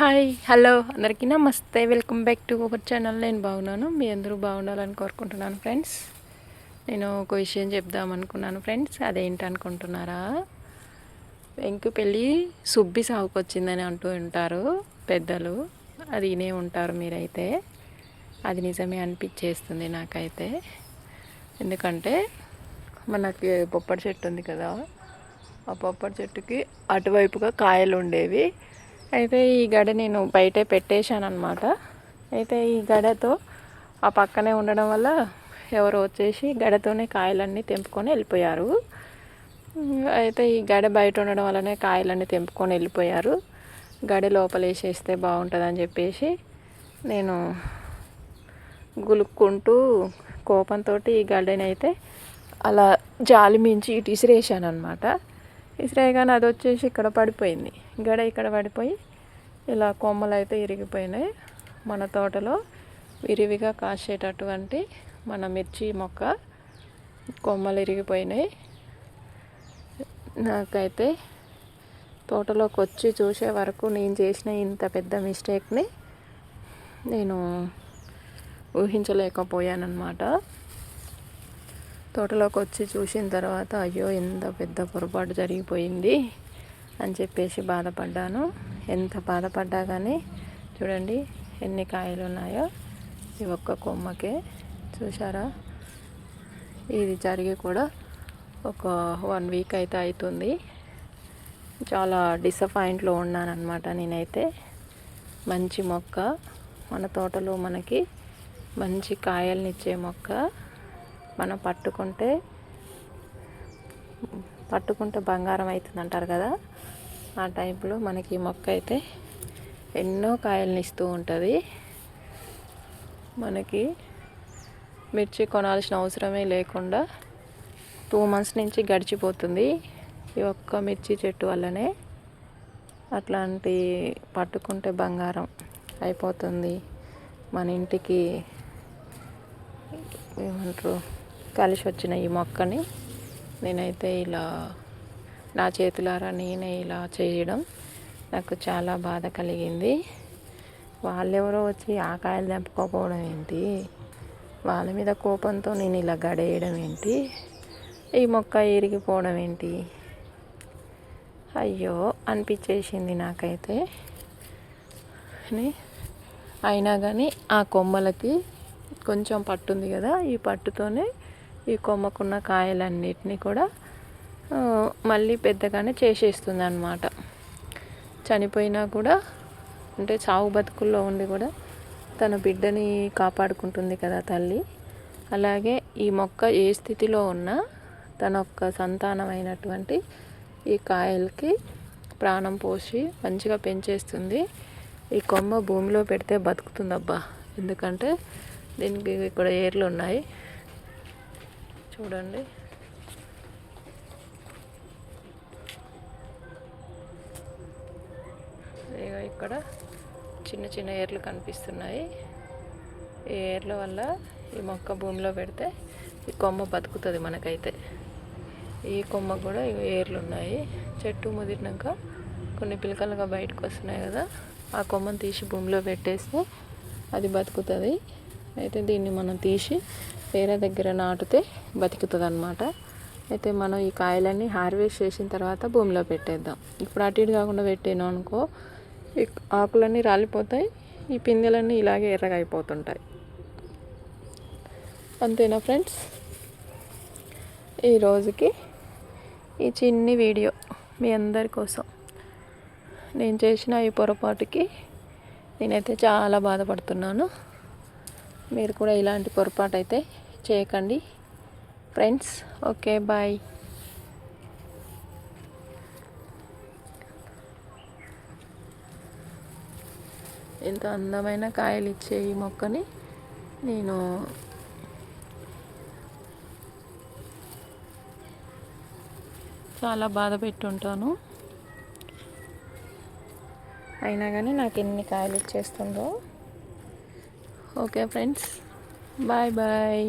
Hi hello. అందరికీ నమస్తే. Welcome back to our channel. నేను బాగున్నాను. మీ అందరూ బాగుండాలని కోరుకుంటున్నాను ఫ్రెండ్స్. నేను ఒక విషయం చెప్దాం అనుకున్నాను ఫ్రెండ్స్. అదేంటి అనుకుంటున్నారా? వెంకు పెళ్ళి సుబ్బి సాగుకు వచ్చిందని అంటూ ఉంటారు పెద్దలు. అది వినే ఉంటారు మీరైతే. అది నిజమే అనిపించేస్తుంది నాకైతే. ఎందుకంటే మనకి బొప్పటి చెట్టు ఉంది కదా ఆ బొప్పటి చెట్టుకి అటువైపుగా కాయలు ఉండేవి. అయితే ఈ గడ నేను బయటే పెట్టేశాను అనమాట అయితే ఈ గడతో ఆ పక్కనే ఉండడం వల్ల ఎవరు వచ్చేసి గడతోనే కాయలన్నీ తెంపుకొని వెళ్ళిపోయారు. అయితే ఈ గడ బయట ఉండడం వల్లనే కాయలన్నీ తెంపుకొని వెళ్ళిపోయారు. గడ లోపల వేసేస్తే బాగుంటుందని చెప్పేసి నేను గులుక్కుంటూ కోపంతో ఈ గడ్డని అయితే అలా జాలి మించి ఇటు ఇసిరేసాను అనమాట ఇసిరేయగానే అది వచ్చేసి ఇక్కడ పడిపోయింది. గడ ఇక్కడ పడిపోయి ఇలా కొమ్మలు అయితే ఇరిగిపోయినాయి. మన తోటలో విరివిగా కాసేటటువంటి మన మిర్చి మొక్క కొమ్మలు ఇరిగిపోయినాయి. నాకైతే తోటలోకి వచ్చి చూసే వరకు నేను చేసిన ఇంత పెద్ద మిస్టేక్ని నేను ఊహించలేకపోయానమాట తోటలోకి వచ్చి చూసిన తర్వాత అయ్యో ఎంత పెద్ద పొరపాటు జరిగిపోయింది అని చెప్పేసి బాధపడ్డాను. ఎంత బాధపడ్డా కానీ చూడండి ఎన్ని కాయలు ఉన్నాయో. ఈ ఒక్క కొమ్మకే చూసారా ఇది జరిగి కూడా ఒక వన్ వీక్ అయితే అవుతుంది చాలా డిసప్పాయింట్లో ఉన్నానమాట నేనైతే. మంచి మొక్క మన తోటలో మనకి మంచి కాయలనిచ్చే మొక్క. మనం పట్టుకుంటే పట్టుకుంటే బంగారం అవుతుంది అంటారు కదా? ఆ టైంలో మనకి మొక్క అయితే ఎన్నో కాయలను ఇస్తూ ఉంటుంది. మనకి మిర్చి కొనాల్సిన అవసరమే లేకుండా టూ మంత్స్ నుంచి గడిచిపోతుంది ఈ ఒక్క మిర్చి చెట్టు వల్లనే. అట్లాంటి పట్టుకుంటే బంగారం అయిపోతుంది. మన ఇంటికి ఏమంటారు కలిసి వచ్చిన ఈ మొక్కని నేనైతే ఇలా నా చేతులారా నేనే ఇలా చేయడం నాకు చాలా బాధ కలిగింది. వాళ్ళెవరో వచ్చి ఆ కాయలు తెంపుకోకపోవడం ఏంటి? వాళ్ళ మీద కోపంతో నేను ఇలా గడేయడం ఏంటి? ఈ మొక్క ఇరిగిపోవడం ఏంటి? అయ్యో అనిపించేసింది నాకైతే. అయినా కానీ ఆ కొమ్మలకి కొంచెం పట్టుంది కదా ఈ పట్టుతోనే ఈ కొమ్మకున్న కాయలన్నిటినీ కూడా మళ్ళీ పెద్దగానే చేసేస్తుంది అనమాట చనిపోయినా కూడా అంటే చావు బతుకుల్లో ఉండి కూడా తన బిడ్డని కాపాడుకుంటుంది కదా తల్లి. అలాగే ఈ మొక్క ఏ స్థితిలో ఉన్నా తన యొక్క సంతానమైనటువంటి ఈ కాయలకి ప్రాణం పోసి మంచిగా పెంచేస్తుంది. ఈ కొమ్మ భూమిలో పెడితే బతుకుతుందబ్బా. ఎందుకంటే దీనికి ఇక్కడ ఏర్లు ఉన్నాయి. చూడండి. ఇక్కడ చిన్న చిన్న ఏర్లు కనిపిస్తున్నాయి. ఈ ఏర్ల వల్ల ఈ మొక్క భూమిలో పెడితే ఈ కొమ్మ బతుకుతుంది మనకైతే. ఈ కొమ్మ కూడా ఏర్లు ఉన్నాయి. చెట్టు ముదిరినాక కొన్ని పిలకలుగా బయటకు వస్తున్నాయి కదా ఆ కొమ్మను తీసి భూమిలో పెట్టేస్తే అది బతుకుతుంది. అయితే దీన్ని మనం తీసి వేరే దగ్గర నాటితే బతుకుతుంది అనమాట అయితే మనం ఈ కాయలన్నీ హార్వెస్ట్ చేసిన తర్వాత భూమిలో పెట్టేద్దాం. ఇప్పుడు అటు ఇటు కాకుండా పెట్టాను అనుకో ఈ ఆకులన్నీ రాలిపోతాయి ఈ పిందెలన్నీ ఇలాగే ఎర్రగా అయిపోతుంటాయి అంతేనా ఫ్రెండ్స్? ఈ రోజుకి ఈ చిన్ని వీడియో మీ అందరి కోసం. నేను చేసిన ఈ పొరపాటుకి నేనైతే చాలా బాధపడుతున్నాను. మీరు కూడా ఇలాంటి పొరపాటు అయితే చేయకండి. Friends okay bye. ఎంత అందమైన కాయలు ఇచ్చే ఈ మొక్కని నేను చాలా బాధ పెట్టుంటాను. అయినా కానీ నాకు ఎన్ని కాయలు ఇచ్చేస్తుందో ఓకే ఫ్రెండ్స్ బాయ్ బాయ్.